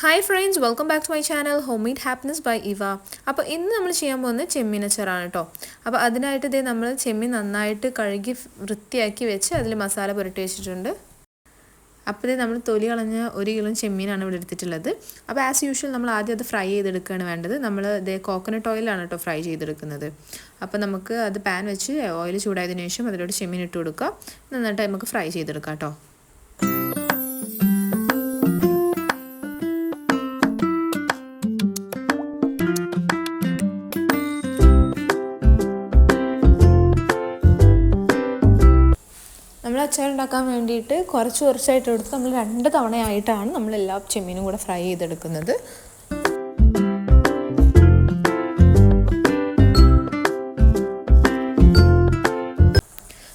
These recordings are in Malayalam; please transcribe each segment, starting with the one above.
Hi friends welcome back to my channel home made happiness by Eva അപ്പോൾ ഇന്ന് നമ്മൾ ചെയ്യാൻ പോകുന്നത് ചെമ്മീൻ അച്ചാറാണ് കേട്ടോ അപ്പോൾ അതിനായിട്ട് ഇതേ നമ്മൾ ചെമ്മീൻ നന്നായിട്ട് കഴുകി വൃത്തിയാക്കി വെച്ച് അതിൽ മസാല പുരട്ടി വെച്ചിട്ടുണ്ട്. അപ്പോൾ നമ്മൾ തൊലി കളഞ്ഞ ഒരു കിലോ ചെമ്മീനാണ് ഇവിടെ എടുത്തിട്ടുള്ളത്. അപ്പോൾ ആസ് യൂഷ്വൽ നമ്മൾ ആദ്യം അത് ഫ്രൈ ചെയ്തെടുക്കുകയാണ് വേണ്ടത്. നമ്മൾ ഇതേ കോക്കനട്ട് ഓയിലാണ് കേട്ടോ ഫ്രൈ ചെയ്തെടുക്കുന്നത്. അപ്പോൾ നമുക്ക് അത് പാൻ വെച്ച് ഓയിൽ ചൂടായതിനു ശേഷം അതിലോട്ട് ചെമ്മീൻ ഇട്ട് കൊടുക്കുക നന്നായിട്ട് നമുക്ക് ഫ്രൈ ചെയ്തെടുക്കാം കേട്ടോ ഉണ്ടാക്കാൻ വേണ്ടിയിട്ട് കുറച്ച് കുറച്ചായിട്ട് എടുത്ത് നമ്മൾ രണ്ട് തവണയായിട്ടാണ് നമ്മൾ എല്ലാ ചെമ്മീനും കൂടെ ഫ്രൈ ചെയ്തെടുക്കുന്നത്.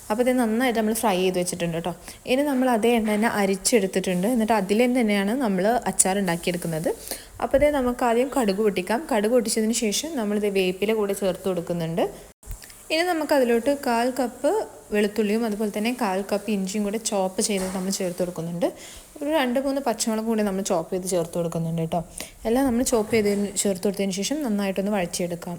അപ്പോൾ ഇത് നന്നായിട്ട് നമ്മൾ ഫ്രൈ ചെയ്ത് വെച്ചിട്ടുണ്ട് കേട്ടോ. ഇനി നമ്മൾ അതേ എണ്ണ തന്നെ അരിച്ചെടുത്തിട്ടുണ്ട്. എന്നിട്ട് അതിൽ തന്നെയാണ് നമ്മൾ അച്ചാർ ഉണ്ടാക്കിയെടുക്കുന്നത്. അപ്പോൾ ഇതേ നമുക്ക് ആദ്യം കടുക് പൊട്ടിക്കാം. കടുക് പൊട്ടിച്ചതിന് ശേഷം നമ്മളിത് വേപ്പില കൂടെ ചേർത്ത് കൊടുക്കുന്നുണ്ട്. ഇനി നമുക്ക് അതിലോട്ട് കാൽ കപ്പ് വെളുത്തുള്ളിയും അതുപോലെ തന്നെ കാൽ കപ്പ് ഇഞ്ചിയും കൂടെ ചോപ്പ് ചെയ്ത് നമ്മൾ ചേർത്ത് കൊടുക്കുന്നുണ്ട്. ഒരു രണ്ട് മൂന്ന് പച്ചമുളകും കൂടി നമ്മൾ ചോപ്പ് ചെയ്ത് ചേർത്ത് കൊടുക്കുന്നുണ്ട് കേട്ടോ. എല്ലാം നമ്മൾ ചോപ്പ് ചെയ്ത് ചേർത്ത് കൊടുത്തതിന് ശേഷം നന്നായിട്ടൊന്ന് വഴച്ചെടുക്കാം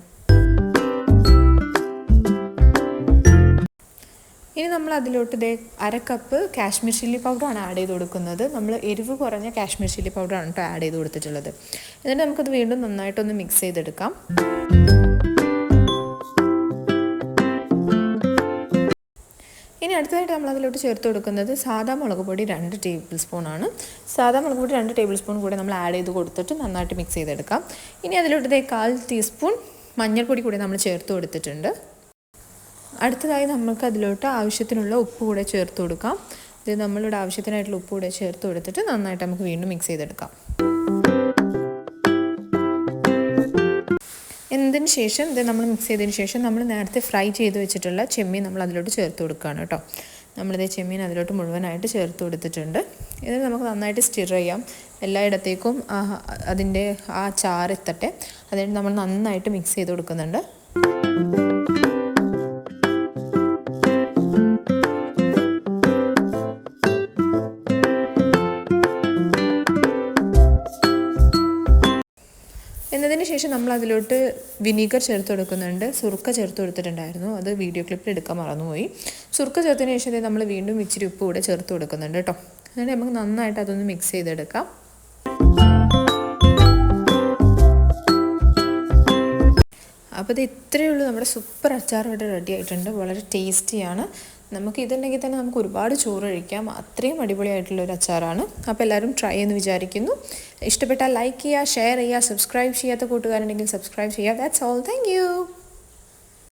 ഇനി നമ്മൾ അതിലോട്ട് ഇതേ അര കപ്പ് കാശ്മീർ ചില്ലി പൗഡറാണ് ആഡ് ചെയ്ത് കൊടുക്കുന്നത്. നമ്മൾ എരിവ് കുറഞ്ഞ കാശ്മീർ ചില്ലി പൗഡറാണ് കേട്ടോ ആഡ് ചെയ്ത് കൊടുത്തിട്ടുള്ളത്. എന്നിട്ട് നമുക്കത് വീണ്ടും നന്നായിട്ടൊന്ന് മിക്സ് ചെയ്തെടുക്കാം. അടുത്തതായിട്ട് നമ്മൾ അതിലോട്ട് ചേർത്ത് കൊടുക്കുന്നത് സാധാ മുളക് പൊടി രണ്ട് ടേബിൾ സ്പൂണാണ് സാധാ മുളക് പൊടി രണ്ട് ടേബിൾ സ്പൂൺ കൂടെ നമ്മൾ ആഡ് ചെയ്ത് കൊടുത്തിട്ട് നന്നായിട്ട് മിക്സ് ചെയ്തെടുക്കാം. ഇനി അതിലോട്ട് ഇതേ കാൽ ടീസ്പൂൺ മഞ്ഞൾപ്പൊടി കൂടി നമ്മൾ ചേർത്ത് കൊടുത്തിട്ടുണ്ട്. അടുത്തതായി നമുക്ക് അതിലോട്ട് ആവശ്യത്തിനുള്ള ഉപ്പ് കൂടെ ചേർത്ത് കൊടുക്കാം. ഇത് നമ്മളിവിടെ ആവശ്യത്തിനായിട്ടുള്ള ഉപ്പ് കൂടെ ചേർത്ത് കൊടുത്തിട്ട് നന്നായിട്ട് നമുക്ക് വീണ്ടും മിക്സ് ചെയ്തെടുക്കാം. എന്നതിന് ശേഷം? ഇത് നമ്മൾ മിക്സ് ചെയ്തതിന് ശേഷം നമ്മൾ നേരത്തെ ഫ്രൈ ചെയ്ത് വെച്ചിട്ടുള്ള ചെമ്മീൻ നമ്മൾ അതിലോട്ട് ചേർത്ത് കൊടുക്കുകയാണ് കേട്ടോ. നമ്മളിത് ചെമ്മീൻ അതിലോട്ട് മുഴുവനായിട്ട് ചേർത്ത് കൊടുത്തിട്ടുണ്ട്. ഇത് നമുക്ക് നന്നായിട്ട് സ്റ്റിർ ചെയ്യാം. എല്ലായിടത്തേക്കും അതിന്റെ ആ ചാറെത്തട്ടെ അതിന് നമ്മൾ നന്നായിട്ട് മിക്സ് ചെയ്ത് കൊടുക്കുന്നുണ്ട്. എന്നതിന് ശേഷം നമ്മൾ അതിലോട്ട് വിനീഗർ ചേർത്ത് കൊടുക്കുന്നുണ്ട്. സുർക്ക ചേർത്ത് കൊടുത്തിട്ടുണ്ടായിരുന്നു. അത് വീഡിയോ ക്ലിപ്പിൽ എടുക്കാൻ മറന്നുപോയി. സുർക്ക ചേർത്തതിന് ശേഷം നമ്മൾ വീണ്ടും ഇച്ചിരി ഉപ്പ് കൂടെ ചേർത്ത് കൊടുക്കുന്നുണ്ട് കേട്ടോ എന്നിട്ട് നമുക്ക് നന്നായിട്ട് അതൊന്ന് മിക്സ് ചെയ്തെടുക്കാം. അപ്പോൾ ഇത് ഇത്രയേ ഉള്ളൂ. നമ്മുടെ സൂപ്പർ അച്ചാർ ഇവിടെ റെഡി ആയിട്ടുണ്ട്. വളരെ ടേസ്റ്റിയാണ് നമുക്ക് ഇതുണ്ടെങ്കിൽ തന്നെ നമുക്ക് ഒരുപാട് ചോറ് കഴിക്കാം. അത്രയും അടിപൊളിയായിട്ടുള്ള ഒരു അച്ചാറാണ്. അപ്പോൾ എല്ലാവരും ട്രൈ എന്ന് വിചാരിക്കുന്നു. ഇഷ്ടപ്പെട്ടാൽ ലൈക്ക് ചെയ്യുക ഷെയർ ചെയ്യുക സബ്സ്ക്രൈബ് ചെയ്യാത്ത കൂട്ടുകാരുണ്ടെങ്കിൽ സബ്സ്ക്രൈബ് ചെയ്യുക. That's all thank